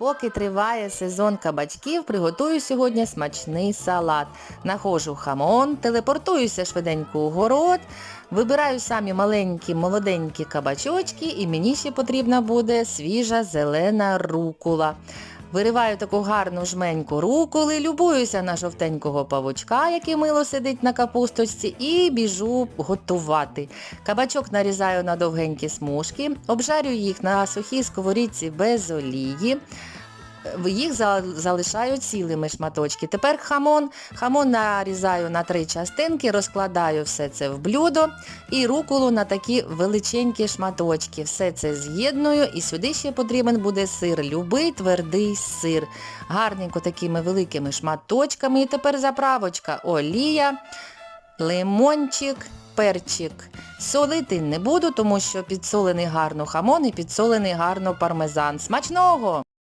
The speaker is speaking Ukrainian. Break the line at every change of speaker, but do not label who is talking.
Поки триває сезон кабачків, приготую сьогодні смачний салат. Нахожу хамон, телепортуюся швиденько у город, вибираю самі маленькі молоденькі кабачочки і мені ще потрібна буде свіжа зелена рукула. Вириваю таку гарну жменьку руколи, любуюся на жовтенького павучка, який мило сидить на капусточці, і біжу готувати. Кабачок нарізаю на довгенькі смужки, обжарю їх на сухій сковорідці без олії. Їх залишаю цілими шматочки. Тепер хамон. Хамон нарізаю на три частинки, розкладаю все це в блюдо і руколу на такі величенькі шматочки. Все це з'єдную і сюди ще потрібен буде сир, любий твердий сир. Гарненько такими великими шматочками. І тепер заправочка, олія, лимончик, перчик. Солити не буду, тому що підсолений гарно хамон і підсолений гарно пармезан. Смачного!